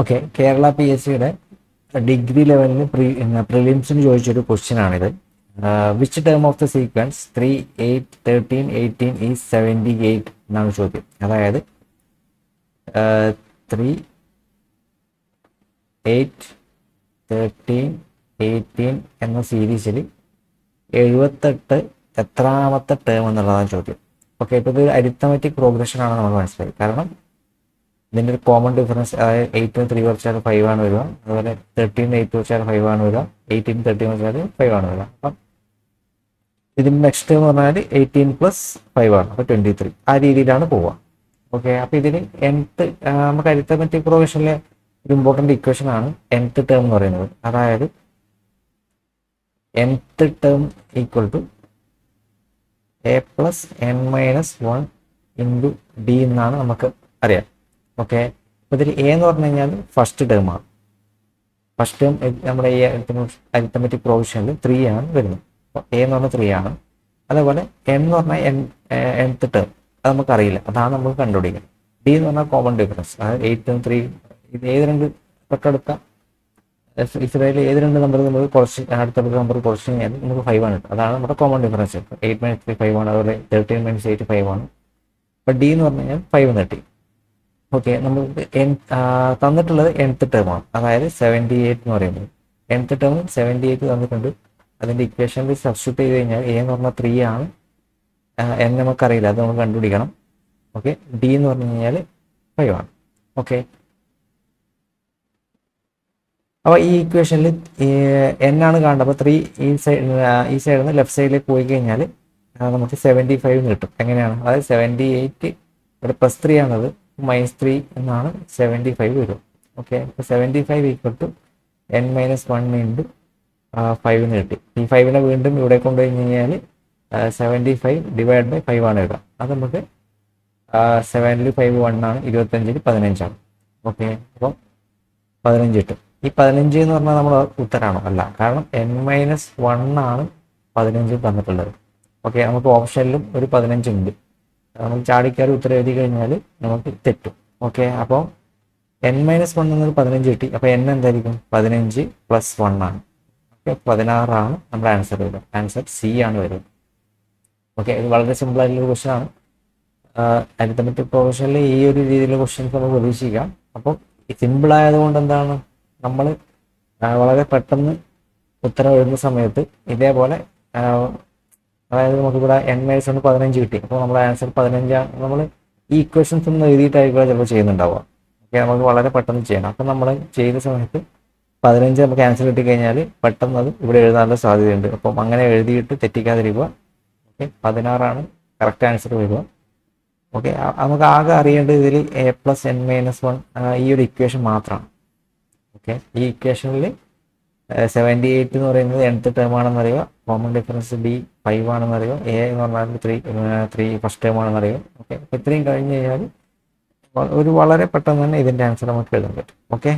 Okay Kerala P S സിയുടെ degree ലെവലിന് pre പ്രിലിംസിന് ചോദിച്ചൊരു ക്വസ്റ്റ്യൻ ആണിത്. Which term of the sequence three eight thirteen eighteen ഈ സെവന്റി എയ്റ്റ് എന്നാണ് ചോദ്യം. അതായത് ത്രീ എയ്റ്റ് തേർട്ടീൻ എയ്റ്റീൻ എന്ന സീരീസിൽ എഴുപത്തെട്ട് എത്രാമത്തെ ടേം എന്നുള്ളതാണ് ചോദ്യം. ഓക്കെ ഇപ്പോൾ ഇത് അരിത്തമെറ്റിക് പ്രോഗ്രഷൻ ആണ് നമ്മൾ മനസ്സിലായി. കാരണം ഇതിന്റെ ഒരു കോമൺ ഡിഫറൻസ് അതായത് എയ്റ്റിന് ത്രീ വെച്ചാൽ ഫൈവ് ആണ് വരിക. അതുപോലെ തേർട്ടീൻ എയ്റ്റ് വെച്ചാൽ ഫൈവ് ആണ് വരിക. എയ്റ്റീൻ തേർട്ടീൻ വെച്ചാൽ ഫൈവ് ആണ് വരിക. അപ്പം ഇതിന്റെ നെക്സ്റ്റ് എന്ന് പറഞ്ഞാൽ എയ്റ്റീൻ പ്ലസ് ഫൈവ് ആണ്. അപ്പോൾ ട്വന്റി ത്രീ ആ രീതിയിലാണ് പോവുക. ഓക്കെ അപ്പോൾ ഇതിന് എൻത്ത് നമുക്ക് അരിത്തമെറ്റിക് പ്രൊവിഷനിലെ ഒരു ഇമ്പോർട്ടന്റ് ഇക്വേഷൻ ആണ് എൻത്ത് ടേം എന്ന് പറയുന്നത്. അതായത് nth term equal to a plus n minus one into d എന്നാണ് നമുക്ക് അറിയാം. ഓക്കെ? അപ്പോൾ ഇതിൽ എ എന്ന് പറഞ്ഞു കഴിഞ്ഞാൽ ഫസ്റ്റ് ടേം ആണ്. ഫസ്റ്റ് ടേം നമ്മുടെ ഈ അരിത്തമെറ്റിക് പ്രൊവിഷനിൽ ത്രീ ആണ് വരുന്നത്. അപ്പോൾ എ എന്ന് പറഞ്ഞാൽ ത്രീ ആണ്. അതേപോലെ എം എന്ന് പറഞ്ഞാൽ എൻ എൻത്ത് ടേം അത് നമുക്കറിയില്ല. അതാണ് നമുക്ക് കണ്ടുപിടിക്കുന്നത്. ഡി എന്ന് പറഞ്ഞാൽ കോമൺ ഡിഫറൻസ് അതായത് എയ്റ്റും ത്രീ ഇത് ഏത് രണ്ട് തൊട്ടടുത്ത? ഇസ്രായേലിൽ ഏത് രണ്ട് നമ്പർ നമ്മൾ കുറച്ച് അടുത്തടുത്ത നമ്പർ കുറച്ച് കഴിഞ്ഞാൽ നമുക്ക് ഫൈവ് ആണ് അതാണ് നമ്മുടെ common difference eight minus three five ആണ്. അതുപോലെ തേർട്ടീൻ മൈനസ് എയ്റ്റ് ഫൈവ് ആണ്. അപ്പോൾ ഡി എന്ന് പറഞ്ഞു കഴിഞ്ഞാൽ ഫൈവ് തേർട്ടി ഓക്കെ നമുക്ക് തന്നിട്ടുള്ളത് എൻത്ത് ടേം ആണ്. അതായത് സെവന്റി എയ്റ്റ് എന്ന് പറയുന്നത്. എൻത്ത് ടേം സെവന്റി എയ്റ്റ് തന്നിട്ടുണ്ട്. അതിന്റെ ഇക്വേഷനിൽ സബ്സ്റ്റിറ്റ്യൂട്ട് ചെയ്ത് കഴിഞ്ഞാൽ എ എന്ന് പറഞ്ഞാൽ ത്രീ ആണ്. എൻ നമുക്കറിയില്ല അത് നമ്മൾ കണ്ടുപിടിക്കണം. ഓക്കെ ഡി എന്ന് പറഞ്ഞു കഴിഞ്ഞാൽ ഫൈവ് ആണ്. ഓക്കെ അപ്പോൾ ഈ ഇക്വേഷനിൽ എൻ ആണ് കാണേണ്ടത്. അപ്പോൾ ത്രീ ഈ സൈഡ് ഈ സൈഡിൽ നിന്ന് ലെഫ്റ്റ് സൈഡിലേക്ക് പോയി കഴിഞ്ഞാൽ നമുക്ക് സെവന്റി ഫൈവ് കിട്ടും. എങ്ങനെയാണ്? അതായത് സെവന്റി എയ്റ്റ് ഇവിടെ പ്ലസ് ത്രീ ആണത്. മൈനസ് ത്രീ എന്നാണ് സെവന്റി ഫൈവ് വരും ഓക്കെ അപ്പോൾ seventy five equal to n minus one into ഫൈവിന് കിട്ടി. ഈ ഫൈവിനെ വീണ്ടും ഇവിടെ കൊണ്ടുപോയി കഴിഞ്ഞാൽ seventy five divide by five ആണ് ഇടുക അത് നമുക്ക് സെവനിൽ ഫൈവ് വൺ ആണ് ഇരുപത്തഞ്ചിൽ പതിനഞ്ചാണ് ഓക്കെ അപ്പം പതിനഞ്ച് കിട്ടും. ഈ പതിനഞ്ച് എന്ന് പറഞ്ഞാൽ നമ്മൾ ഉത്തരമാണോ അല്ല. കാരണം എൻ മൈനസ് വൺ ആണ് പതിനഞ്ച് തന്നിട്ടുള്ളത്. ഓക്കെ നമുക്ക് ഓപ്ഷനിലും ഒരു പതിനഞ്ചുണ്ട് നമ്മൾ ചാടിക്കാർ ഉത്തരം എഴുതി കഴിഞ്ഞാൽ നമുക്ക് തെറ്റും. ഓക്കെ അപ്പോൾ എൻ മൈനസ് വൺ എന്നത് പതിനഞ്ച് കിട്ടി. അപ്പോൾ എൻ എന്തായിരിക്കും? പതിനഞ്ച് പ്ലസ് വൺ ആണ്. ഓക്കെ പതിനാറാണ് നമ്മുടെ ആൻസർ വരിക ആൻസർ സി ആണ് വരുന്നത്. ഓക്കെ ഇത് വളരെ സിമ്പിൾ ആയിട്ടുള്ള ക്വസ്റ്റൻ ആണ്. അരിത്തമെറ്റിക് പ്രൊഫഷനിൽ ഈ ഒരു രീതിയിലുള്ള ക്വസ്റ്റ്യൻസ് നമുക്ക് പ്രതീക്ഷിക്കാം. അപ്പോൾ സിമ്പിൾ ആയതുകൊണ്ട് എന്താണ്? നമ്മൾ വളരെ പെട്ടെന്ന് ഉത്തരം എഴുതുന്ന സമയത്ത് ഇതേപോലെ അതായത് നമുക്കിവിടെ എൻ മൈനസ് വൺ പതിനഞ്ച് കിട്ടി. അപ്പോൾ നമ്മുടെ ആൻസർ പതിനഞ്ചാണ് നമ്മൾ ഈ ഇക്വേഷൻസ് ഒന്നും എഴുതിയിട്ടായിരിക്കും ചിലപ്പോൾ ചെയ്യുന്നുണ്ടാവുക. ഓക്കെ നമുക്ക് വളരെ പെട്ടെന്ന് ചെയ്യണം. അപ്പം നമ്മൾ ചെയ്യുന്ന സമയത്ത് പതിനഞ്ച് നമുക്ക് ആൻസർ കിട്ടിക്കഴിഞ്ഞാൽ പെട്ടെന്ന് അത് ഇവിടെ എഴുതാനുള്ള സാധ്യതയുണ്ട്. അപ്പം അങ്ങനെ എഴുതിയിട്ട് തെറ്റിക്കാതിരിക്കുക. ഓക്കെ പതിനാറാണ് കറക്റ്റ് ആൻസർ വരിക. ഓക്കെ നമുക്ക് ആകെ അറിയേണ്ടത് ഇതിൽ a plus n minus one ഈ ഒരു ഇക്വേഷൻ മാത്രമാണ്. ഓക്കെ ഈ ഇക്വേഷനിൽ സെവന്റി എയ്റ്റ് എന്ന് പറയുന്നത് എൻത്ത് ടേം ആണെന്ന് അറിയുക കോമൺ ഡിഫറൻസ് ബി ഫൈവ് ആണെന്ന് അറിയുക എ എന്ന് പറഞ്ഞാൽ ത്രീ ത്രീ ഫസ്റ്റ് ടേം ആണെന്ന് അറിയുക ഓക്കെ ഇത്രയും കഴിഞ്ഞ് കഴിഞ്ഞാൽ ഒരു വളരെ പെട്ടെന്ന് തന്നെ ഇതിന്റെ ആൻസർ നമുക്ക് എഴുതാൻ പറ്റും. ഓക്കെ